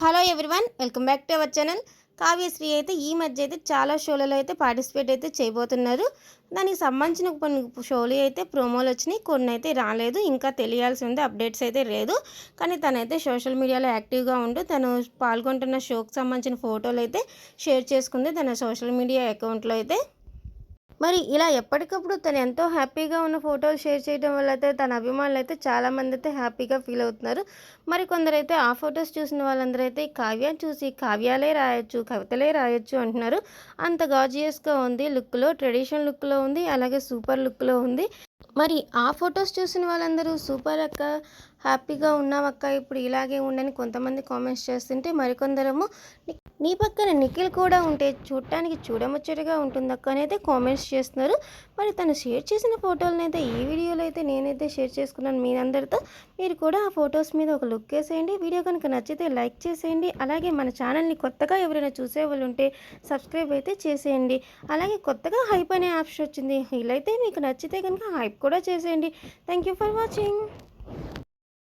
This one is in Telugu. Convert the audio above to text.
Hello everyone welcome back to our channel. Kavyashri అయితే ఈ మధ్య అయితే చాలా షోలలో అయితే పార్టిసిపేట్ అయితే చేయబోతున్నారు. దానికి సంబంధించిన కొన్ని షోలు అయితే ప్రోమోలు వచ్చినాయి. కొన్ని అయితే రాలేదు. ఇంకా తెలియాల్సి ఉంది. అప్డేట్స్ అయితే లేదు. కానీ తనైతే సోషల్ మీడియాలో యాక్టివ్గా ఉంటూ తను పాల్గొంటున్న షోకి సంబంధించిన ఫోటోలు అయితే షేర్ చేసుకుంది. తన సోషల్ మీడియా అకౌంట్లో అయితే మరి ఇలా ఎప్పటికప్పుడు తను ఎంతో హ్యాపీగా ఉన్న ఫోటోలు షేర్ చేయడం వల్ల అయితే తన అభిమానులు అయితే చాలామంది అయితే హ్యాపీగా ఫీల్ అవుతున్నారు. మరి కొందరైతే ఆ ఫొటోస్ చూసిన వాళ్ళందరూ అయితే కావ్యాన్ని చూసి కావ్యాలే రాయొచ్చు కవితలే రాయొచ్చు అంటున్నారు. అంత గాజియస్గా ఉంది లుక్లో ట్రెడిషనల్ లుక్లో ఉంది అలాగే సూపర్ లుక్లో ఉంది. మరి ఆ ఫొటోస్ చూసిన వాళ్ళందరూ సూపర్ అక్క హ్యాపీగా ఉన్నామక్క ఇప్పుడు ఇలాగే ఉండని కొంతమంది కామెంట్స్ చేస్తుంటే మరికొందరము "నీ- పక్కన నిఖిల్ కూడా ఉంటే చూడటానికి చూడముచ్చటగా ఉంటుందక్క అనేది కామెంట్స్ చేస్తున్నారు. మరి తను షేర్ చేసిన ఫోటోలను అయితే ఈ వీడియోలో అయితే నేనైతే షేర్ చేసుకున్నాను మీ అందరితో మీరు కూడా ఆ ఫొటోస్ మీద ఒక లుక్ వేసేయండి. వీడియో కనుక నచ్చితే లైక్ చేసేయండి. అలాగే మన ఛానల్ని కొత్తగా ఎవరైనా చూసే వాళ్ళు ఉంటే సబ్స్క్రైబ్ అయితే చేసేయండి. అలాగే కొత్తగా హైప్ అనే ఆప్షన్ వచ్చింది. వీలైతే మీకు నచ్చితే కనుక హైప్ కూడా చేసేయండి. Thank you for watching.